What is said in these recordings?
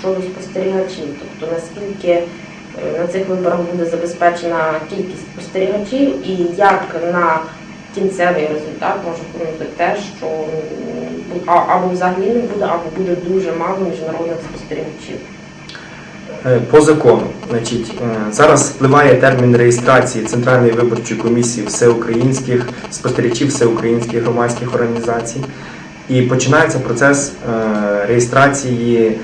щодо спостерігачів. Тобто наскільки е, на цих виборах буде забезпечена кількість спостерігачів і як на кінцевий результат може вплинути те, що або взагалі не буде, або буде дуже мало міжнародних спостерігачів. Е, По закону, значить, е, зараз впливає термін реєстрації Центральної виборчої комісії всеукраїнських спостерігачів всеукраїнських громадських організацій, і починається процес реєстрації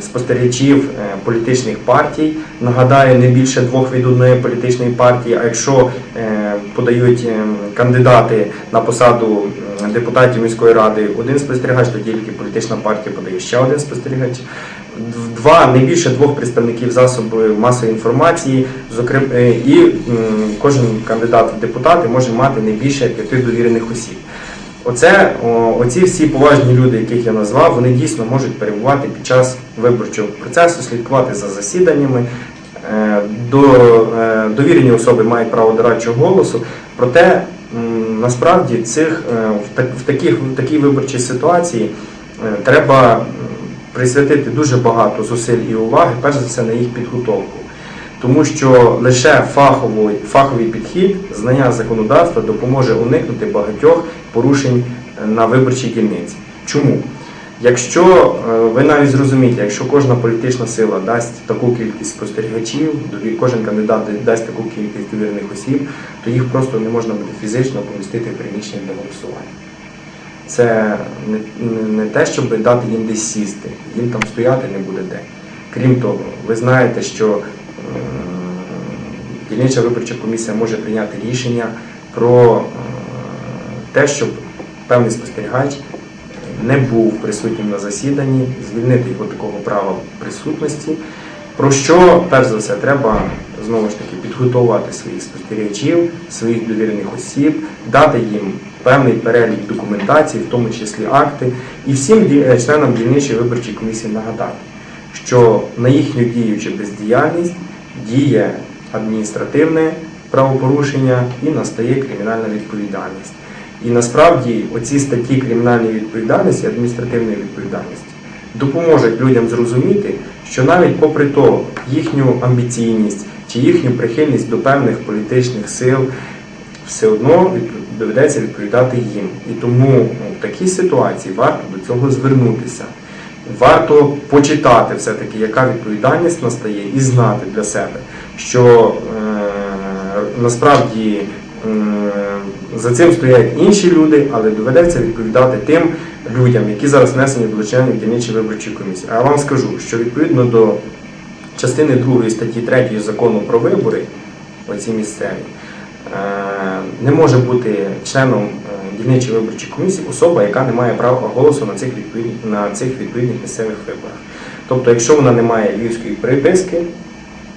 спостерігачів е, політичних партій. Нагадаю, не більше двох від одної політичної партії. А якщо е, подають е, кандидати на посаду депутатів міської ради один спостерігач, то тільки політична партія подає ще один спостерігач. Два не більше двох представників засобів масової інформації, зокрема, е, і кожен кандидат в депутати може мати не більше п'яти довірених осіб. Оце оці всі поважні люди, яких я назвав, вони дійсно можуть перебувати під час виборчого процесу, слідкувати за засіданнями. Е, е, довірені особи мають право дорадчого голосу. Проте насправді цих е, в, так, в, таких, в такій виборчій ситуації треба присвятити дуже багато зусиль і уваги, перш за все, на їх підготовку. Тому що лише фаховий, фаховий підхід, знання законодавства допоможе уникнути багатьох порушень е, на виборчій дільниці. Чому? Якщо е, ви навіть зрозумієте, якщо кожна політична сила дасть таку кількість спостерігачів, кожен кандидат дасть таку кількість довірених осіб, то їх просто не можна буде фізично помістити в приміщення для голосування. Це не, те, щоб дати їм десь сісти, їм там стояти не буде де. Крім того, ви знаєте, що дільнича виборча комісія може прийняти рішення про е, те, щоб певний спостерігач не був присутнім на засіданні, звільнити його такого права присутності. Про що, перш за все, треба знову ж таки підготувати своїх спостерігачів, своїх довірених осіб, дати їм певний перелік документації, в тому числі акти, і всім е, членам дільничої виборчої комісії нагадати, що на їхню дію чи бездіяльність діє адміністративне правопорушення і настає кримінальна відповідальність. І насправді оці статті кримінальної відповідальності, адміністративної відповідальності допоможуть людям зрозуміти, що навіть попри то їхню амбіційність чи їхню прихильність до певних політичних сил все одно доведеться відповідати їм. І тому ну, в такій ситуації варто до цього звернутися. Варто почитати все-таки, яка відповідальність настає, і знати для себе, що е, насправді е, за цим стоять інші люди, але доведеться відповідати тим людям, які зараз внесені до членів дільничої виборчої комісії. А я вам скажу, що відповідно до частини 2 статті 3 закону про вибори, оці місцеві, е, не може бути членом дільничої виборчої комісії особа, яка не має права голосу на цих відповідних, на цих відповідних місцевих виборах. Тобто, якщо вона не має львівської приписки,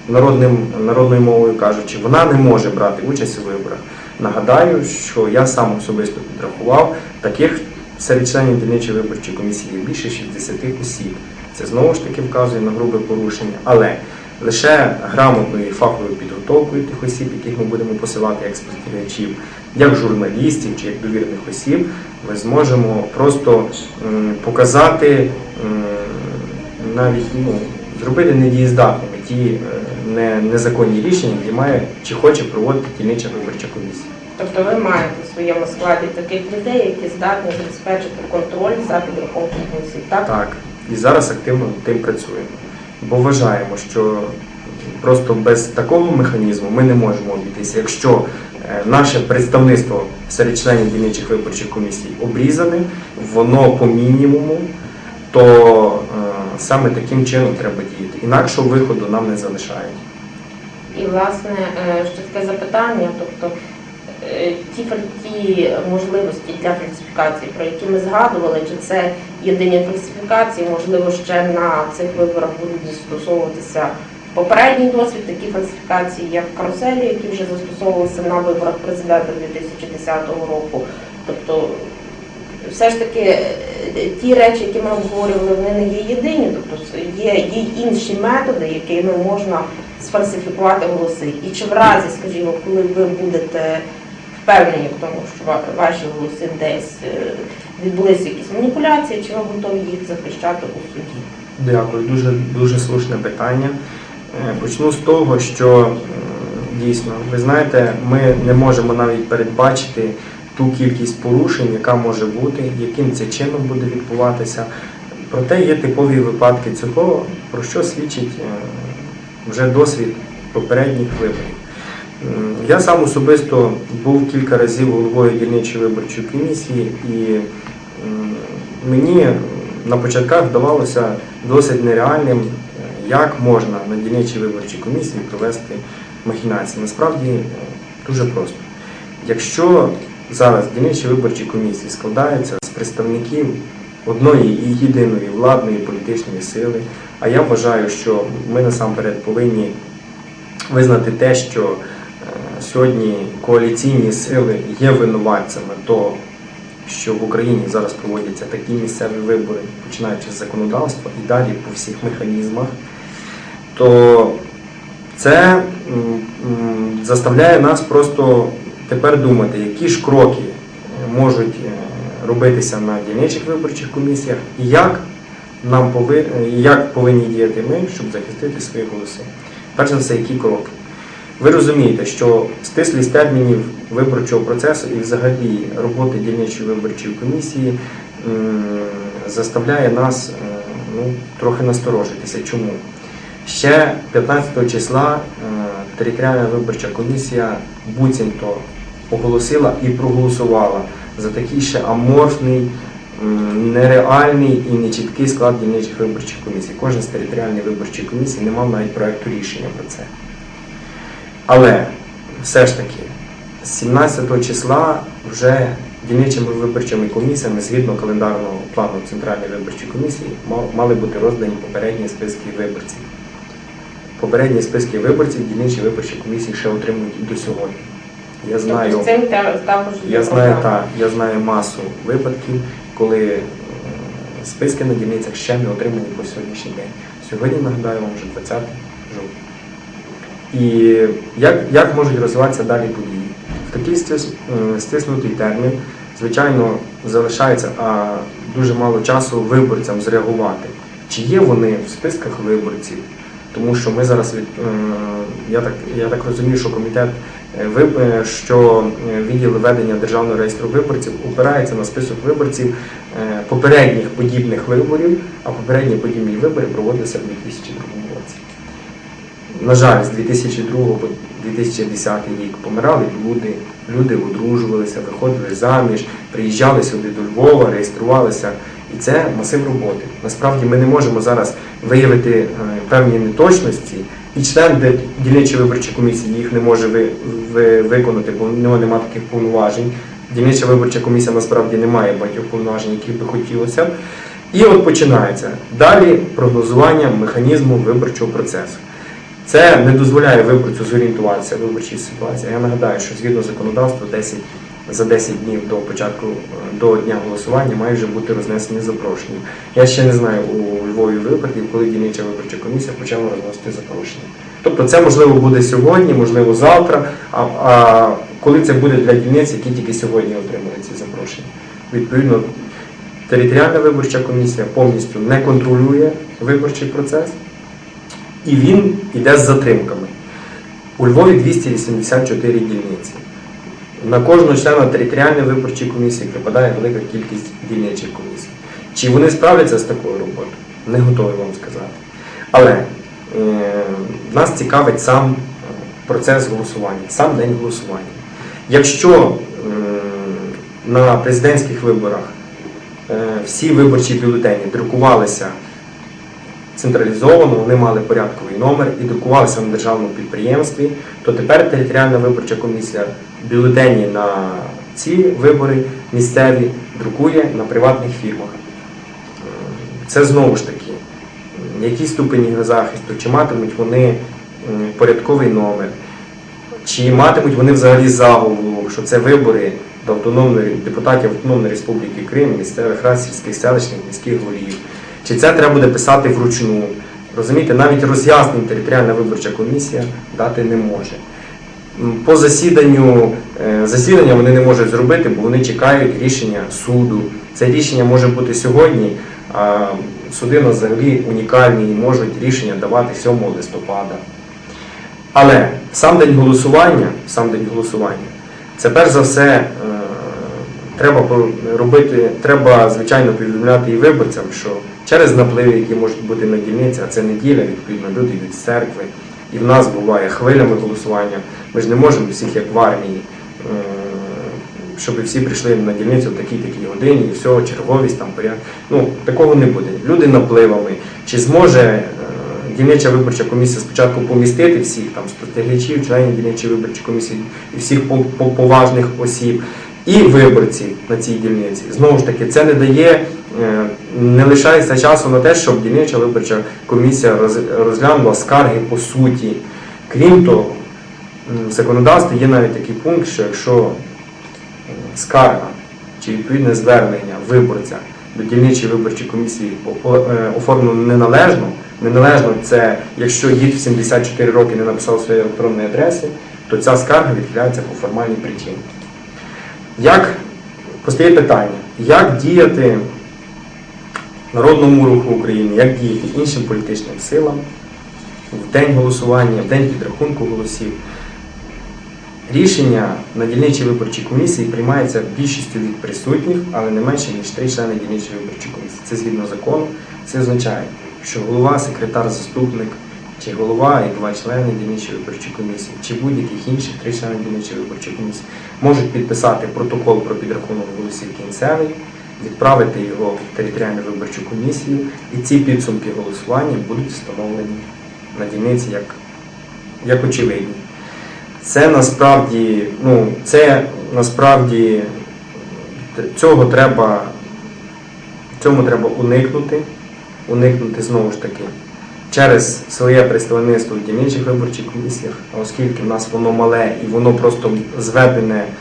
народним, народною мовою кажучи, вона не може брати участь у виборах. Нагадаю, що я сам особисто підрахував, таких серед членів дільничої виборчої комісії більше 60 осіб. Це знову ж таки вказує на грубе порушення, але лише грамотною і фаховою підготовкою тих осіб, яких ми будемо посилати як спостерігачів, як журналістів чи як довірених осіб, ми зможемо просто показати навіть ну, зробити недієздатними ті е, незаконні рішення, які має чи хоче проводити дільнича виборча комісія. Тобто ви маєте в своєму складі таких людей, які здатні забезпечити контроль за підрахунком голосів. Так? Так, і зараз активно над тим працюємо. Бо вважаємо, що просто без такого механізму ми не можемо обійтися. Якщо е, наше представництво серед членів дільничих виборчих комісій обрізане, воно по мінімуму, то е, саме таким чином треба діяти. Інакшого виходу нам не залишають. І власне ще таке запитання, тобто ті, ті можливості для фальсифікації, про які ми згадували, чи це єдині фальсифікації, можливо, ще на цих виборах будуть застосовуватися попередній досвід, такі фальсифікації, як каруселі, які вже застосовувалися на виборах президента 2010 року. Тобто все ж таки е, ті речі, які ми обговорювали, вони не є єдині, тобто є, є інші методи, якими можна сфальсифікувати голоси. І чи в разі, скажімо, коли ви будете впевнені в тому, що ваші голоси десь е, відбулися якісь маніпуляції, чи ви готові їх захищати у суді? Дякую, дуже, дуже слушне питання. Е, Почну з того, що дійсно, ви знаєте, ми не можемо навіть передбачити ту кількість порушень, яка може бути, яким це чином буде відбуватися. Проте є типові випадки цього, про що свідчить е, вже досвід попередніх виборів. М, Я сам особисто був кілька разів головою дільничої виборчої комісії, і мені на початках вдавалося досить нереальним, е, як можна на дільничій виборчій комісії провести махінації. Насправді е, дуже просто. Якщо зараз дільничі виборчі комісії складаються з представників одної і єдиної владної політичної сили, а я вважаю, що ми насамперед повинні визнати те, що е, сьогодні коаліційні сили є винуватцями того, що в Україні зараз проводяться такі місцеві вибори, починаючи з законодавства і далі по всіх механізмах, то це заставляє нас просто тепер думати, які ж кроки можуть е, робитися на дільничих виборчих комісіях і як нам пови... як повинні діяти ми, щоб захистити свої голоси. Перш за все, які кроки? Ви розумієте, що стислість термінів виборчого процесу і взагалі роботи дільничої виборчої комісії заставляє нас ну, трохи насторожитися. Чому? Ще 15 числа територіальна виборча комісія буцімто оголосила і проголосувала за такий ще аморфний, нереальний і нечіткий склад дільничих виборчих комісій. Кожен з територіальних виборчих комісій не мав навіть проекту рішення про це. Але все ж таки, з 17 числа вже дільничими виборчими комісіями, згідно календарного плану Центральної виборчої комісії, мали бути роздані попередні списки виборців. Попередні списки виборців дільничі виборчі комісії ще отримують і до сьогодні. Я знаю, Тобто з цим та- також є я знаю, та, я знаю масу випадків, коли е, списки на дільницях ще не отримані по сьогоднішній день. Сьогодні нагадаю вам вже 20 жовтня. І як, як можуть розвиватися далі події? В такий е, стиснутий термін, звичайно, залишається а, дуже мало часу виборцям зреагувати. Чи є вони в списках виборців? Тому що ми зараз від е, я так я так розумію, що комітет е, що відділ ведення державного реєстру виборців опирається на список виборців попередніх подібних виборів, а попередні подібні вибори проводилися в 2002 році. На жаль, з 2002 по 2010 рік помирали люди, люди одружувалися, виходили заміж, приїжджали сюди до Львова, реєструвалися. І це масив роботи. Насправді ми не можемо зараз виявити е, певні неточності, і член дільничої виборчої комісії їх не може ви, ви- виконати, бо в нього немає таких повноважень. Дільнича виборча комісія насправді не має багатьох повноважень, які би хотілося. І от починається далі прогнозування механізму виборчого процесу. Це не дозволяє виборцю зорієнтуватися в виборчій ситуації. Я нагадаю, що згідно законодавства 10, за 10 днів до початку е, до дня голосування має вже бути рознесені запрошення. Я ще не знаю у Львові випадків, коли дільнича виборча комісія почала розносити запрошення. Тобто це можливо буде сьогодні, можливо завтра. А, а коли це буде для дільниць, які тільки сьогодні отримують ці запрошення. Відповідно, територіальна виборча комісія повністю не контролює виборчий процес і він йде з затримками. У Львові 284 дільниці. На кожного члена територіальної виборчої комісії припадає велика кількість дільничих комісій. Чи вони справляться з такою роботою? Не готовий вам сказати. Але е, нас цікавить сам е, процес голосування, сам день голосування. Якщо м, на президентських виборах е, всі виборчі бюлетені друкувалися централізовано, вони мали порядковий номер і друкувалися на державному підприємстві, то тепер територіальна виборча комісія бюлетені на ці вибори місцеві друкує на приватних фірмах. Це знову ж таки, які ступені захисту, чи матимуть вони порядковий номер, чи матимуть вони взагалі заголовок, що це вибори до депутатів Автономної Республіки Крим, місцевих рад, сільських селищних міських голів. Чи це треба буде писати вручну? Розумієте, навіть роз'яснень територіальна виборча комісія дати не може. По засіданню е, засідання вони не можуть зробити, бо вони чекають рішення суду. Це рішення може бути сьогодні, а суди на землі унікальні і можуть рішення давати 7 листопада. Але сам день голосування, сам день голосування, це перш за все е, треба робити, треба звичайно повідомляти і виборцям, що через напливи, які можуть бути на дільниці, а це неділя, відповідно, люди йдуть з церкви, і в нас буває хвилями голосування. Ми ж не можемо всіх, як в армії, е, щоб всі прийшли на дільницю в такій-такій годині і все, черговість там порядок. Ну, такого не буде. Люди напливами. Чи зможе е, дільнича виборча комісія спочатку помістити всіх там спостерігачів, членів дільничої виборчої комісії і всіх по- по- поважних осіб, і виборців на цій дільниці. Знову ж таки, це не дає, е, не лишається часу на те, щоб дільнича виборча комісія розглянула скарги по суті. Крім того, в законодавстві є навіть такий пункт, що якщо скарга чи відповідне звернення виборця до дільничої виборчої комісії е, оформлено неналежно. Неналежно це якщо їд в 74 роки не написав своєї електронної адреси, то ця скарга відхиляється по формальній причині. Як постає питання, як діяти Народному руху України, як діяти іншим політичним силам в день голосування, в день підрахунку голосів? Рішення на дільничій виборчій комісії приймається більшістю від присутніх, але не менше ніж три члени дільничої виборчої комісії. Це згідно закону. Це означає, що голова, секретар, заступник, чи голова і два члени дільничої виборчої комісії, чи будь-яких інших три члени дільничої виборчої комісії можуть підписати протокол про підрахунок голосів кінцевий, відправити його в територіальну виборчу комісію, і ці підсумки голосування будуть встановлені на дільниці як, як очевидні. Це насправді, ну, це насправді цього треба, цьому треба уникнути, уникнути знову ж таки через своє представництво в дільничих виборчих комісіях, оскільки в нас воно мале і воно просто зведене, е,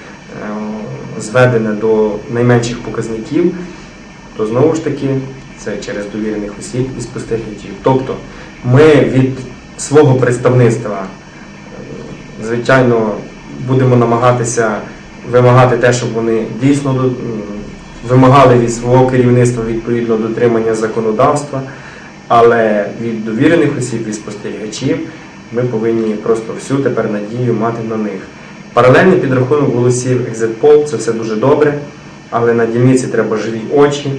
зведене до найменших показників, то знову ж таки це через довірених осіб і спостерігачів. Тобто ми від свого представництва звичайно, будемо намагатися вимагати те, щоб вони дійсно вимагали від свого керівництва відповідно дотримання законодавства, але від довірених осіб, від спостерігачів, ми повинні просто всю тепер надію мати на них. Паралельний підрахунок голосів екзитпол це все дуже добре, але на дільниці треба живі очі,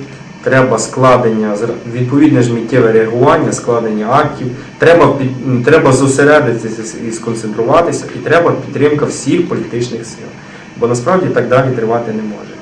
треба складення, відповідне ж миттєве реагування, складення актів, треба, під, треба зосередитися і сконцентруватися, і треба підтримка всіх політичних сил. Бо насправді так далі тривати не може.